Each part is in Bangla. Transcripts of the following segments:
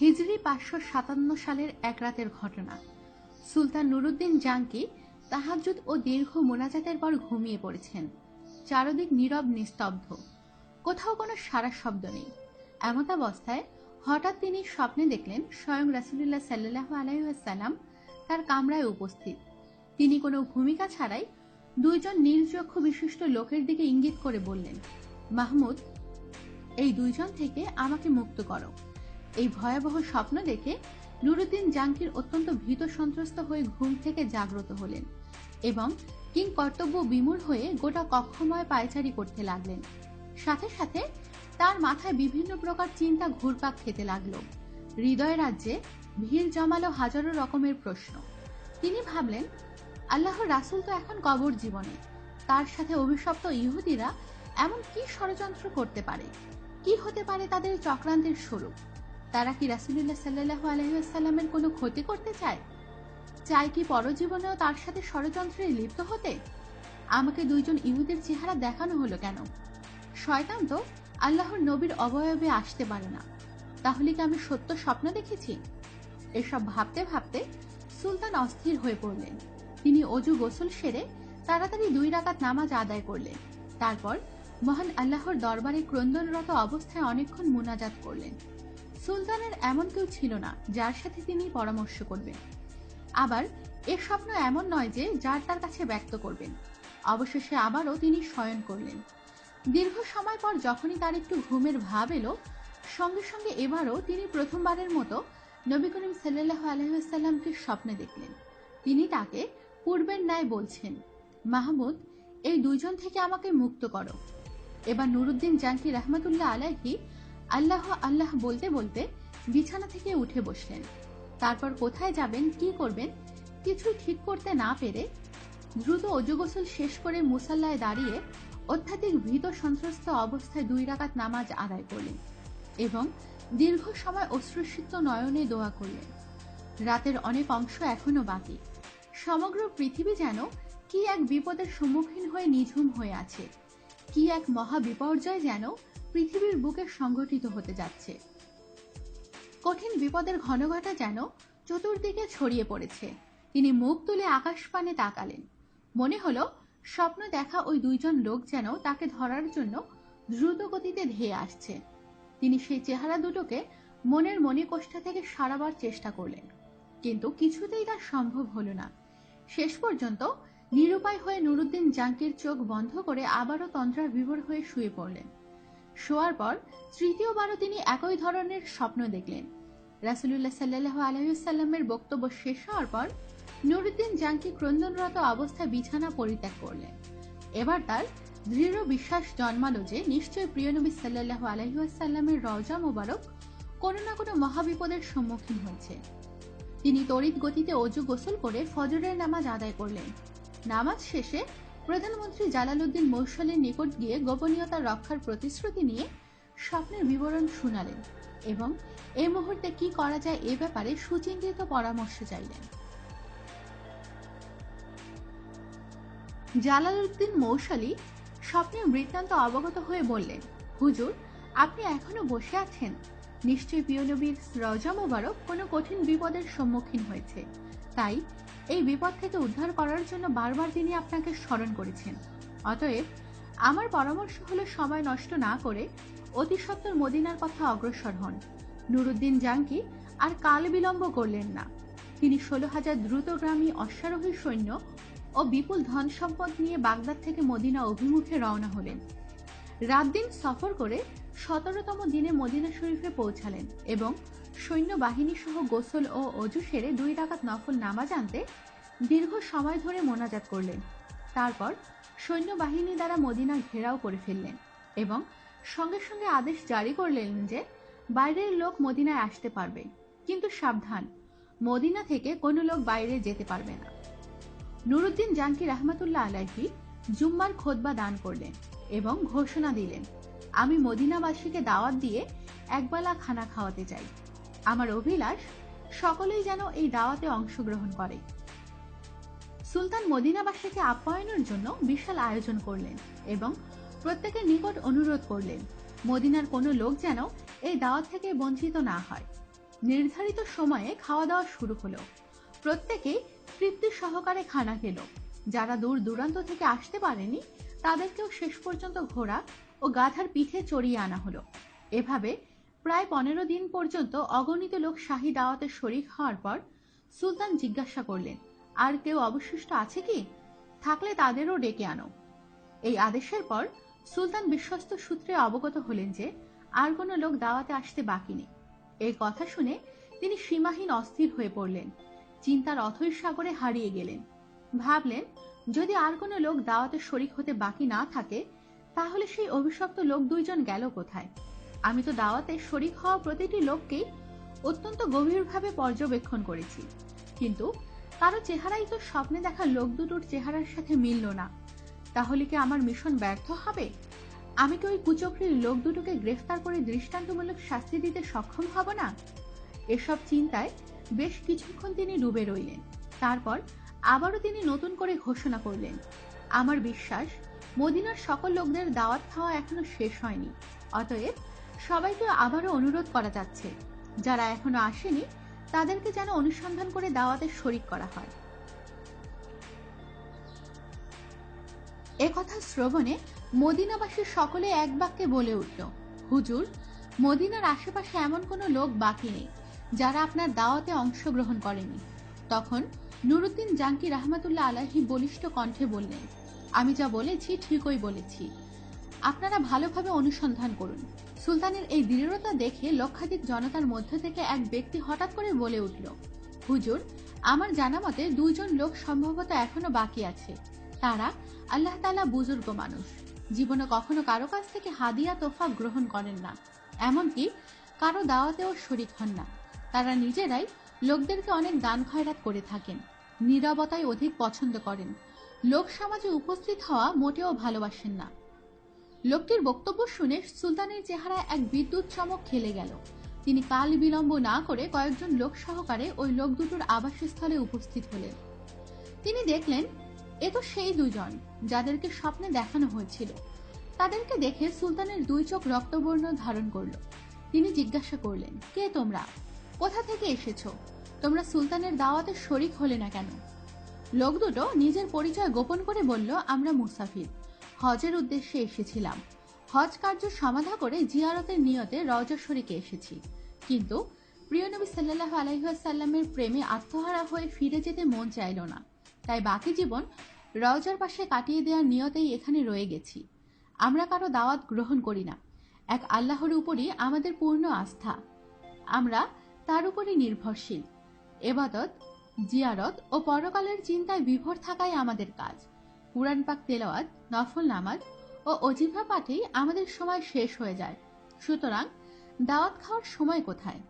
হিজরি পাঁচশো সাতান্ন সালের এক রাতের ঘটনা। সুলতান নুরুদ্দিন জাঙ্কি তাহাজুদ ও দীর্ঘ মোনাজাতের পর ঘুমিয়ে পড়েছেন। চারদিক নীরব নিস্তব্ধ। কোথাও কোনো সারা শব্দ নেই। এমতাবস্থায় হঠাৎ তিনি স্বপ্নে দেখলেন স্বয়ং রাসুলুল্লাহ সাল্লাহ আলাইসাল্লাম তার কামরায় উপস্থিত। তিনি কোনো ভূমিকা ছাড়াই দুইজন নীলচক্ষু বিশিষ্ট লোকের দিকে ইঙ্গিত করে বললেন, মাহমুদ, এই দুইজন থেকে আমাকে মুক্ত করো। এই ভয়াবহ স্বপ্ন দেখে নুরুদ্দিন জাঙ্কির অত্যন্ত ভীত সন্ত্রস্ত হয়ে ঘুম থেকে জাগ্রত হলেন এবং কিং কর্তব্য বিমূর হয়ে গোটা কক্ষময় পায়চারি করতে লাগলেন। সাথে সাথে তার মাথায় বিভিন্ন প্রকার চিন্তা ঘুরপাক খেতে লাগল। হৃদয় রাজ্যে ভিড় জমালো হাজারো রকমের প্রশ্ন। তিনি ভাবলেন, আল্লাহ রাসুল তো এখন কবর জীবনে। তার সাথে অভিশপ্ত ইহুদিরা এমন কি ষড়যন্ত্র করতে পারে? কি হতে পারে তাদের চক্রান্তের স্বরূপ? তারা কি রাসুলুল্লাহ সাল্লাহ আলহিসাল্লামের কোনো ক্ষতি করতে চায়? চায় কি পরজীবনেও তার সাথে ষড়যন্ত্রে লিপ্ত হতে? আমাকে দুইজন ইহুদের চেহারা দেখানো হলো কেন? শয়তান তো আল্লাহর নবীর অবয়বে আসতে পারে না। তাহলে কি আমি সত্য স্বপ্ন দেখেছি? এসব ভাবতে ভাবতে সুলতান অস্থির হয়ে পড়লেন। তিনি অজু গোসল সেরে তাড়াতাড়ি দুই রাকাত নামাজ আদায় করলেন। তারপর মহান আল্লাহর দরবারে ক্রন্দনরত অবস্থায় অনেকক্ষণ মুনাজাত করলেন। সুলতানের এমন কেউ ছিল না যার সাথে তিনি পরামর্শ করবেন। আবার, এ স্বপ্ন এমন নয় যে যার তার কাছে ব্যক্ত করবেন। অবশেষে আবারও তিনি শয়ন করলেন। দীর্ঘ সময় পর যখনই তার একটু ঘুমের ভাব এলো, সঙ্গে সঙ্গে এবারও তিনি প্রথমবারের মতো নবী করিম সাল্লাহ আলহামকে স্বপ্নে দেখলেন। তিনি তাকে পূর্বের ন্যায় বলছেন, মাহমুদ, এই দুইজন থেকে আমাকে মুক্ত করো। এবার নুরুদ্দিন জানকি রহমতুল্লাহ আলাহি আল্লাহ আল্লাহ বলতে বলতে বিছানা থেকে উঠে বসলেন। তারপর কোথায় যাবেন, কি করবেন কিছু ঠিক করতে না পেরে দ্রুত অজুগোসল শেষ করে মুসাল্লায় দাঁড়িয়ে অত্যাধিক ভীত সন্ত্রস্ত অবস্থায় দুই রাকাত নামাজ আদায় করলেন এবং দীর্ঘ সময় অশ্রুসিক্ত নয়নে দোয়া করলেন। রাতের অনেক অংশ এখনও বাকি। সমগ্র পৃথিবী যেন কি এক বিপদের সম্মুখীন হয়ে নিঝুম হয়ে আছে, কি এক মহা বিপর্যয় যেন পৃথিবীর বুকে সংঘটিত হতে যাচ্ছে। কঠিন বিপদের ঘনঘটা যেন চতুর্দিকে ছড়িয়ে পড়েছে। তিনি মুখ তুলে আকাশ পানে তাকালেন। মনে হলো, স্বপ্ন দেখা ওই দুইজন লোক যেন তাকে ধরার জন্য দ্রুত গতিতে ধেয়ে আসছে। তিনি সেই চেহারা দুটোকে মনের মণিকোষ্ঠা থেকে সারাবার চেষ্টা করলেন। কিন্তু কিছুতেই তার সম্ভব হলো না। শেষ পর্যন্ত নিরুপায় হয়ে নুরুদ্দিন জাঙ্কির চোখ বন্ধ করে আবারও তন্ত্রার বিভোর হয়ে শুয়ে পড়লেন। শোয়ার পর তৃতীয়বারও তিনি একই ধরনের স্বপ্ন দেখলেন। রাসুলুল্লাহ সাল্লাহ আলহিসাল্লামের বক্তব্য শেষ হওয়ার পর নুরুদ্দিন জাঙ্কি ক্রন্দনরত অবস্থায় বিছানা পরিত্যাগ করলেন। এবার তার দৃঢ় বিশ্বাস জন্মালো যে নিশ্চয় প্রিয়নবী সাল্লাহ আলহিহাসাল্লামের রজা মোবারক কোনো না কোনো মহাবিপদের সম্মুখীন হয়েছে। তিনি তড়িৎ গতিতে অজু গোসল করে ফজরের নামাজ আদায় করলেন। নামাজ শেষে প্রধানমন্ত্রী জালালউদ্দিন মৌসলের নিকট গিয়ে গোপনীয়তা রক্ষার প্রতিশ্রুতি নিয়ে স্বপ্নের বিবরণ শুনালেন এবং এই মুহূর্তে কি করা যায় এ ব্যাপারে সুচিন্তিত পরামর্শ চাইলেন। জালালউদ্দিন মৌসলি স্বপ্নের বৃত্তান্ত অবগত হয়ে বললেন, হুজুর, আপনি এখনও বসে আছেন? নিশ্চয়ই প্রিয় নবীর রজা মোবারক কোনো কঠিন বিপদের সম্মুখীন হয়েছে। তাই এই বিপদ থেকে উদ্ধার করার জন্য বারবার তিনি আপনাকে স্মরণ করেছেন। অতএব, আমার পরামর্শ হলো সময় নষ্ট না করে অতি সত্তর মদিনার কথা অগ্রসর হন। নুরুদ্দিন জাঙ্কি আর কাল বিলম্ব করলেন না। তিনি ষোলো হাজার দ্রুতগ্রামী অশ্বারোহী সৈন্য ও বিপুল ধন সম্পদ নিয়ে বাগদাদ থেকে মদিনা অভিমুখে রওনা হলেন। রাত দিন সফর করে সতেরোতম দিনে মদিনা শরীফে পৌঁছালেন এবং সৈন্যবাহিনী সহ গোসল ও অজু সেরে দুই রাকাত নফল নামাজ আনতে দীর্ঘ সময় ধরে মোনাজাত করলেন। তারপর সৈন্যবাহিনী দ্বারা মদিনা ঘেরাও করে ফেললেন এবং সঙ্গে সঙ্গে আদেশ জারি করলেন যে, বাইরের লোক মদিনায় আসতে পারবে, কিন্তু সাবধান, মদিনা থেকে কোনো লোক বাইরে যেতে পারবে না। নুরুদ্দিন জাঙ্কি রহমতুল্লাহ আলাহি জুম্মার খোদবা দান করলেন এবং ঘোষণা দিলেন, আমি মদিনাবাসীকে দাওয়াত দিয়ে একবেলা খানা খাওয়াতে চাই। আমার অভিলাষ সকলেই যেন এই দাওয়াতে অংশগ্রহণ করে। সুলতান মদিনাবাসীকে আপ্যায়নের জন্য বিশাল আয়োজন করলেন এবং প্রত্যেকের নিকট অনুরোধ করলেন, মদিনার কোনো লোক যেন এই দাওয়াত থেকে বঞ্চিত না হয়। নির্ধারিত সময়ে খাওয়া দাওয়া শুরু হলো। প্রত্যেকেই তৃপ্তি সহকারে খানা খেল। যারা দূর দূরান্ত থেকে আসতে পারেনি, তাদেরকেও শেষ পর্যন্ত ঘোড়া ও গাধার পিঠে চড়িয়ে আনা হলো। এভাবে প্রায় পনেরো দিন পর্যন্ত অগণিত লোক শাহী দাওয়াতের শরিক হওয়ার পর সুলতান জিজ্ঞাসা করলেন, আর কেউ অবশিষ্ট আছে কি? থাকলে তাদেরও ডেকে আনো। এই আদেশের পর সুলতান বিশ্বস্ত সূত্রে অবগত হলেন যে আর কোনো লোক দাওয়াতে আসতে বাকি নেই। এই কথা শুনে তিনি সীমাহীন অস্থির হয়ে পড়লেন, চিন্তার অথৈ সাগরে হারিয়ে গেলেন। ভাবলেন, যদি আর কোনো লোক দাওয়াতে শরিক হতে বাকি না থাকে, তাহলে সেই অভিশপ্ত লোক দুইজন গেল কোথায়? আমি তো দাওয়াতে শরিক হওয়া প্রতিটি লোককেই অত্যন্ত গভীরভাবে পর্যবেক্ষণ করেছি। কিন্তু কারও চেহারাই তো স্বপ্নে দেখা লোক দুটোর চেহারার সাথে মিলল না। তাহলে কি আমার মিশন ব্যর্থ হবে? আমি কি ওই কুচক্রির লোক দুটোকে গ্রেফতার করে দৃষ্টান্তমূলক শাস্তি দিতে সক্ষম হব না? এসব চিন্তায় বেশ কিছুক্ষণ তিনি ডুবে রইলেন। তারপর আবারও তিনি নতুন করে ঘোষণা করলেন, আমার বিশ্বাস, মদিনার সকল লোকদের দাওয়াত খাওয়া এখনও শেষ হয়নি। অতএব সবাইকে আবারও অনুরোধ করা যাচ্ছে, যারা এখনও আসেনি, তাদেরকে যেন অনুসন্ধান করে দাওয়াতে শরিক করা হয়। একথা শ্রবণে মদিনাবাসী সকলে এক বাক্যে বলে উঠল, হুজুর, মদিনার আশেপাশে এমন কোনো লোক বাকি নেই, যারা আপনার দাওয়াতে অংশগ্রহণ করেনি। তখন নুরুদ্দিন জাঙ্কি রাহমাতুল্লাহ আলাহি বলিষ্ঠ কণ্ঠে বললেন, আমি যা বলেছি ঠিকই বলেছি। আপনারা ভালোভাবে অনুসন্ধান করুন। সুলতানের এই দৃঢ়তা দেখে লক্ষাধিক জনতার মধ্য থেকে এক ব্যক্তি হঠাৎ করে বলে উঠল, হুজুর, আমার জানা মতে দুইজন লোক সম্ভবত এখনও বাকি আছে। তারা আল্লাহ তালা বুজুর্গ মানুষ। জীবনে কখনো কারও কাছ থেকে হাদিয়া তোফা গ্রহণ করেন না। এমনকি কারও দাওয়াতেও শরিক হন না। তারা নিজেরাই লোকদেরকে অনেক দান খয়রাত করে থাকেন। নিরবতায় অধিক পছন্দ করেন। লোক সমাজে উপস্থিত হওয়া মোটেও ভালোবাসেন না। লোকটির বক্তব্য শুনে সুলতানের চেহারায় এক বিদ্যুৎ চমক খেলে গেল। তিনি কাল বিলম্ব না করে কয়েকজন লোক সহকারে ওই লোক দুটোর আবাসস্থলে উপস্থিত হলেন। তিনি দেখলেন, এ তো সেই দুজন যাদেরকে স্বপ্নে দেখানো হয়েছিল। তাদেরকে দেখে সুলতানের দুই চোখ রক্তবর্ণ ধারণ করল। তিনি জিজ্ঞাসা করলেন, কে তোমরা? কোথা থেকে এসেছ? তোমরা সুলতানের দাওয়াতে শরিক হলে না কেন? লোক দুটো নিজের পরিচয় গোপন করে বলল, আমরা মুসাফির। হজের উদ্দেশ্যে এসেছিলাম। হজ কার্য সমাধা করে জিয়ারতের নিয়তে রজা শরিকে এসেছি। কিন্তু প্রিয় নবী সাল্লাহ আলহিহাসাল্লামের প্রেমে আত্মহারা হয়ে ফিরে যেতে মন চাইল না। তাই বাকি জীবন রওজার পাশে কাটিয়ে দেওয়ার নিয়তেই এখানে রয়ে গেছি। আমরা কারও দাওয়াত গ্রহণ করি না। এক আল্লাহর উপরই আমাদের পূর্ণ আস্থা। আমরা তার উপরই নির্ভরশীল। এবাদত, জিয়ারত ও পরকালের চিন্তায় বিভোর থাকাই আমাদের কাজ। কুরআন পাক তেলাওয়াত, নফল নামাজ ও অজিফা পাঠেই আমাদের সময় শেষ হয়ে যায়। সুতরাং দাওয়াত খাওয়ার সময় কোথায়?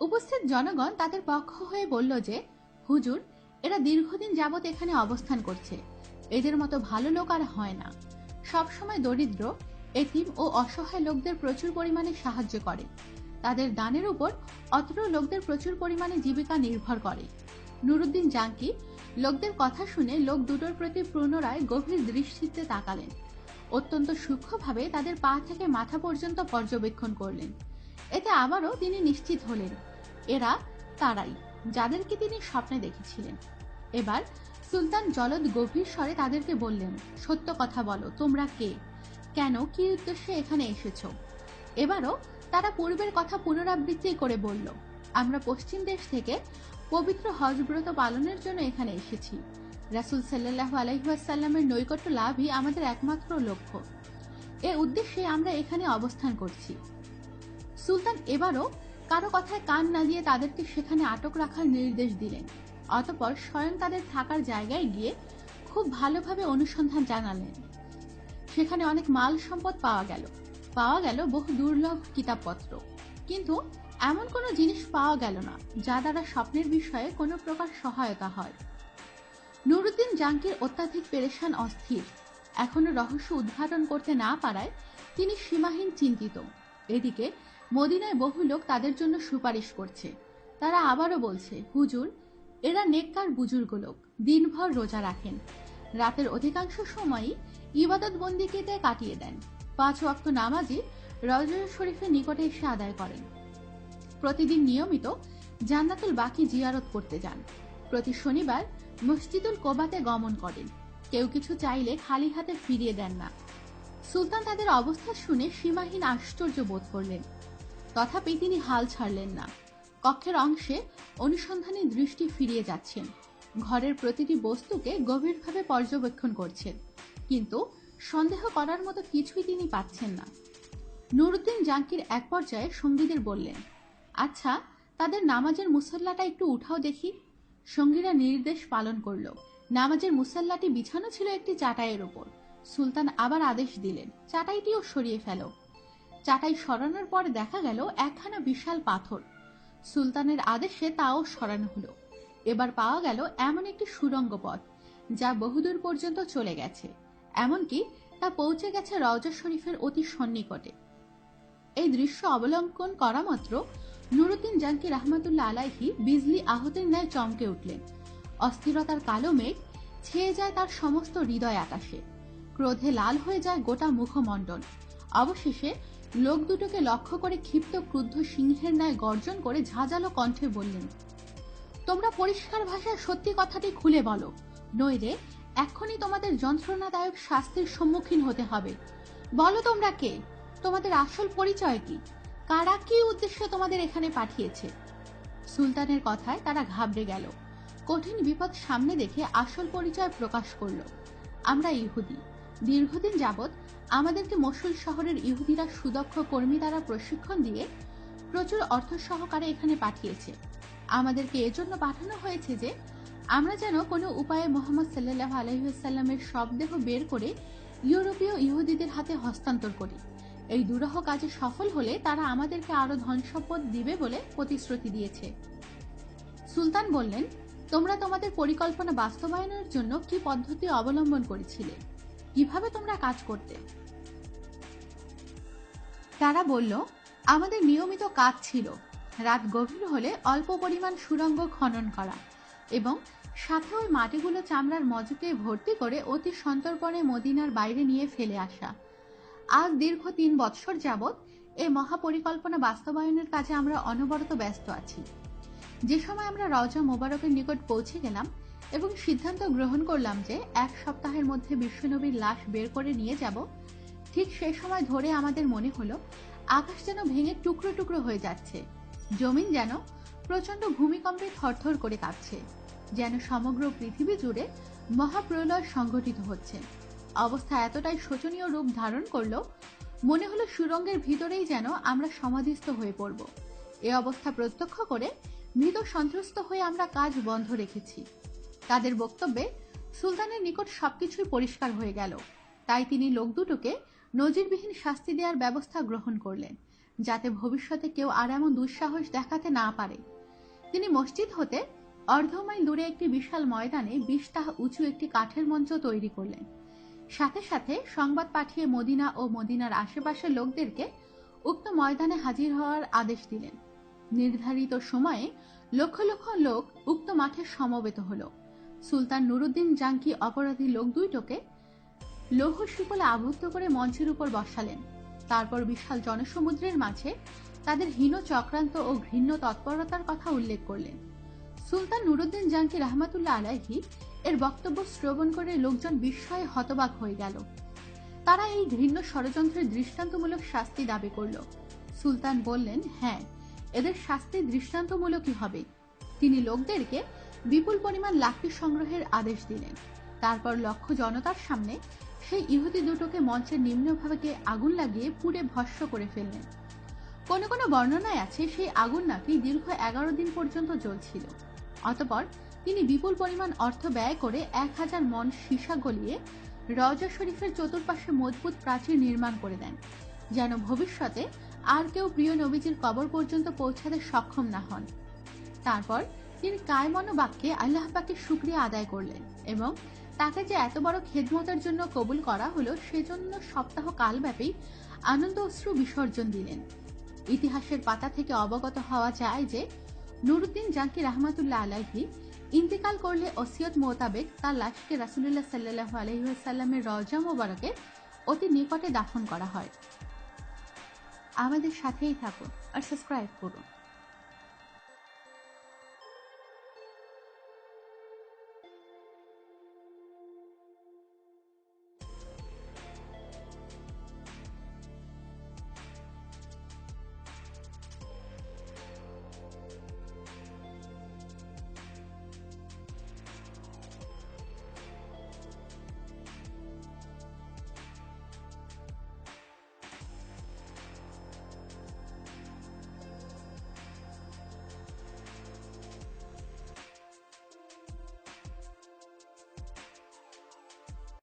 উপস্থিত জনগণ তাদের পক্ষ হয়ে বলল যে, হুজুর, এরা দীর্ঘদিন যাবৎ এখানে অবস্থান করছে। এদের মতো ভালো লোক আর হয় না। সবসময় দরিদ্র, এতিম ও অসহায় লোকদের প্রচুর পরিমাণে সাহায্য করে। তাদের দানের উপর অত্র লোকদের প্রচুর পরিমাণে জীবিকা নির্ভর করে। নুরুদ্দিন জাঙ্কি লোকদের কথা শুনে লোক দুটোর প্রতি পুনরায় গভীর দৃষ্টিতে তাকালেন। অত্যন্ত সূক্ষ্মভাবে তাদের পা থেকে মাথা পর্যন্ত পর্যবেক্ষণ করলেন। এতে আবারও তিনি নিশ্চিত হলেন, এরা তারাই, যাদেরকে তিনি স্বপ্নে দেখেছিলেন। এবার সুলতান জলদ গভীর স্বরে তাদেরকে বললেন, সত্য কথা বলো, তোমরা কে? কেন, কি উদ্দেশ্যে এখানে এসেছ? এবারও তারা পূর্বের কথা পুনরাবৃত্তি করে বলল, আমরা পশ্চিম দেশ থেকে পবিত্র হজব্রত পালনের জন্য এখানে এসেছি। রাসুল সাল্লাহ আলহিহাসাল্লামের নৈকট্য লাভই আমাদের একমাত্র লক্ষ্য। এ উদ্দেশ্যে আমরা এখানে অবস্থান করছি। সুলতান এবারও কারও কথায় কান না দিয়ে তাদেরকে সেখানে আটক রাখার নির্দেশ দিলেন। অতপর স্বয়ং তাদের থাকার জায়গায় গিয়ে খুব ভালোভাবে অনুসন্ধান জানালেন। সেখানে অনেক মাল সম্পদ পাওয়া গেল। পাওয়া গেল বহু দুর্লভ কিতাবপত্র। কিন্তু এমন কোনো জিনিস পাওয়া গেল না, যা দ্বারা স্বপ্নের বিষয়ে কোনো প্রকার সহায়তা হয়। নুরুদ্দিন জাঙ্কির অত্যাধিক পেরেশান অস্থির। এখনও রহস্য উদ্ঘাটন করতে না পারায় তিনি সীমাহীন চিন্তিত। এদিকে মদিনায় বহু লোক তাদের জন্য সুপারিশ করছে। তারা আবারও বলছে, হুজুর, এরা নেককার বুজুর্গ লোক দিনভর রোজা রাখেন। রাতের অধিকাংশ সময়ই ইবাদত বন্দিকেতে কাটিয়ে দেন। পাঁচ ওয়াক্ত নামাজি রজর শরীফের নিকটে এসে আদায় করেন। প্রতিদিন নিয়মিত জান্নাতুল বাকি জিয়ারত করতে যান। প্রতি শনিবার মসজিদুল কোবাতে গমন করেন। কেউ কিছু চাইলে খালি হাতে ফিরিয়ে দেন না। সুলতান তাদের অবস্থা শুনে সীমাহীন আশ্চর্য বোধ করলেন। তথাপি তিনি হাল ছাড়লেন না। কক্ষের অংশে অনুসন্ধানী দৃষ্টি ফিরিয়ে যাচ্ছেন। ঘরের প্রতিটি বস্তুকে গভীরভাবে পর্যবেক্ষণ করছেন। কিন্তু সন্দেহ করার মতো কিছুই তিনি পাচ্ছেন না। নুরুদ্দিন জাঙ্কির এক পর্যায়ে সঙ্গীদের বললেন আচ্ছা তাদের নামাজের মুসল্লাটা একটু উঠাও দেখি। সঙ্গীরা নির্দেশ পালন করল। নামাজের মুসল্লাটি বিছানো ছিল একটি চাটাইয়ের ওপর। সুলতান আবার আদেশ দিলেন, চাটাইটিও সরিয়ে ফেলো। চাটাই সরানোর পর দেখা গেল একখানা বিশাল পাথর। সুলতানের আদেশে তাও সরানো হলো। এবার পাওয়া গেল এমন একটি সুরঙ্গ পথ, যা বহুদূর পর্যন্ত চলে গেছে। এমনকি তা পৌঁছে গেছে রওজা শরীফের অতি সন্নিকটে। এই দৃশ্য অবলম্বন করা মাত্র নুরুদ্দিন জানকি রহমতুল্লাহ আলাইহি বিজলি আহতের ন্যায় চমকে উঠলেন। অস্থিরতার কালো মেঘ ছেয়ে যায় তার সমস্ত হৃদয় আকাশে। ক্রোধে লাল হয়ে যায় গোটা মুখমণ্ডল। অবশেষে লোক দুটোকে লক্ষ্য করে ক্ষিপ্ত ক্রুদ্ধ সিংহের ন্যায় গর্জন করে ঝাঁঝালো কণ্ঠে বললেন, তোমরা পরিষ্কার ভাষায় সত্যি কথাটি খুলে বলো। নইলে এক্ষুনি তোমাদের যন্ত্রণাদায়ক শাস্তির সম্মুখীন হতে হবে। বলো তোমরা কে? তোমাদের আসল পরিচয় কি? কারা কি উদ্দেশ্য তোমাদের এখানে পাঠিয়েছে? সুলতানের কথায় তারা ঘাবড়ে গেল। কঠিন বিপদ সামনে দেখে আসল পরিচয় প্রকাশ করল। আমরা ইহুদি। দীর্ঘদিন যাবৎ আমাদেরকে মসুল শহরের ইহুদিরা সুদক্ষ কর্মী দ্বারা প্রশিক্ষণ দিয়ে প্রচুর অর্থ সহকারে এখানে পাঠিয়েছে। আমাদেরকে এজন্য পাঠানো হয়েছে যে, আমরা যেন কোনো উপায়ে মোহাম্মদ সাল্লাহ আলহিহাল্লামের শবদেহ বের করে ইউরোপীয় ইহুদিদের হাতে হস্তান্তর করি। এই দুরহ কাজে সফল হলে তারা আমাদেরকে আরও ধন সম্পদ দিবে বলে প্রতিশ্রুতি দিয়েছে। সুলতান বললেন, তোমরা তোমাদের পরিকল্পনা বাস্তবায়নের জন্য কি পদ্ধতি অবলম্বন করেছিলে? কীভাবে তোমরা কাজ করতে? তারা বলল, আমাদের নিয়মিত কাজ ছিল। রাত গভীর হলে অল্প পরিমাণ সুরঙ্গ খনন করা এবং সাথে ওই মাটিগুলো চামড়ার মজুতে ভর্তি করে অতি সন্তর্পণে মদিনার বাইরে নিয়ে ফেলে আসা। আজ দীর্ঘ তিন বৎসর যাবৎ এই মহাপরিকল্পনা বাস্তবায়নের কাজে আমরা অনবরত ব্যস্ত আছি। যে সময় আমরা রজা মোবারকের নিকট পৌঁছে গেলাম এবং সিদ্ধান্ত গ্রহণ করলাম যে এক সপ্তাহের মধ্যে বিশ্বনবীর লাশ বের করে নিয়ে যাব, ঠিক সেই সময় ধরে আমাদের মনে হলো, আকাশ যেন ভেঙে টুকরো টুকরো হয়ে যাচ্ছে, জমিন যেন প্রচণ্ড ভূমিকম্পে থরথর করে কাঁপছে, যেন সমগ্র পৃথিবী জুড়ে মহাপ্রলয় সংঘটিত হচ্ছে। অবস্থা এতটাই শোচনীয় রূপ ধারণ করল, মনে হলো সুরঙ্গের ভিতরেই যেন আমরা সমাধিস্থ হয়ে পড়ব। এ অবস্থা প্রত্যক্ষ করে মৃত সন্ত্রস্ত হয়ে আমরা কাজ বন্ধ রেখেছি। তাদের বক্তব্যে সুলতানের নিকট সবকিছুই পরিষ্কার হয়ে গেল। তাই তিনি লোক দুটোকে নজিরবিহীন শাস্তি দেওয়ার ব্যবস্থা গ্রহণ করলেন, যাতে ভবিষ্যতে কেউ আর এমন দুঃসাহস দেখাতে না পারে। তিনি মসজিদ হতে অর্ধ মাইল দূরে একটি বিশাল ময়দানে বিশটাহ উঁচু একটি কাঠের মঞ্চ তৈরি করলেন। সাথে সাথে সংবাদ পাঠিয়ে মদিনা ও মদিনার আশেপাশের লোকদেরকে উক্ত ময়দানে হাজির হওয়ার আদেশ দিলেন। নির্ধারিত সময়ে লক্ষ লক্ষ লোক উক্ত মাঠে সমবেত হল। সুলতান নুরুদ্দিন জাঙ্কি অপরাধী লোক দুইটোকে লৌহ শিকলে আবদ্ধ করে মঞ্চের উপর বসালেন। তারপর বিশাল জনসমুদ্রের মাঝে তাদের হীন চক্রান্ত ও ঘৃণ্য তৎপরতার কথা উল্লেখ করলেন। সুলতান নুরুদ্দিন জাঙ্কি রহমাতুল্লাহ আলাহি এর বক্তব্য শ্রবণ করে লোকজন বিস্ময়ে হতবাক হয়ে গেল। তারা এই ঘৃণ্য ষড়যন্ত্রের দৃষ্টান্তমূলক শাস্তি দাবি করল। সুলতান বললেন হ্যাঁ এদের শাস্তি দৃষ্টান্তমূলকই হবে। তিনি লোকদেরকে বিপুল পরিমাণ লাঠি সংগ্রহের আদেশ দিলেন। তারপর লক্ষ্য জনতার সামনে সেই ইহুদি দুটোকে মঞ্চের নিম্নভাগে আগুন লাগিয়ে পুড়ে ভস্য করে ফেললেন। কোনো কোনো বর্ণনায় আছে সেই আগুন নাকি দীর্ঘ এগারো দিন পর্যন্ত জ্বলছিল। অতপর তিনি বিপুল পরিমাণ অর্থ ব্যয় করে এক হাজার মন সীসা গলিয়ে রজা শরীফের চতুর্পাশে মজবুত প্রাচীর নির্মাণ করে দেন, যেন ভবিষ্যতে আর কেউ প্রিয় নবীজির কবর পর্যন্ত পৌঁছাতে সক্ষম না হন। তারপর তিনি কায়মন বাক্যে আল্লাহ পাকে শুক্রিয়া আদায় করলেন এবং তাকে যে এত বড় খেদমতের জন্য কবুল করা হলো, সেজন্য সপ্তাহ কালব্যাপী আনন্দ অশ্রু বিসর্জন দিলেন। ইতিহাসের পাতা থেকে অবগত হওয়া যায় যে নুরুদ্দিন জাকির রহমাতুল্লাহ আলাহি ইন্তেকাল করলে অসিয়ত মোতাবেক তার লাশকে রাসুলুল্লাহ সাল্লাহ আলহিহাসাল্লামের রজা মোবারকে অতি নিকটে দাফন করা হয়। আমাদের সাথেই থাকুন আর সাবস্ক্রাইব করুন।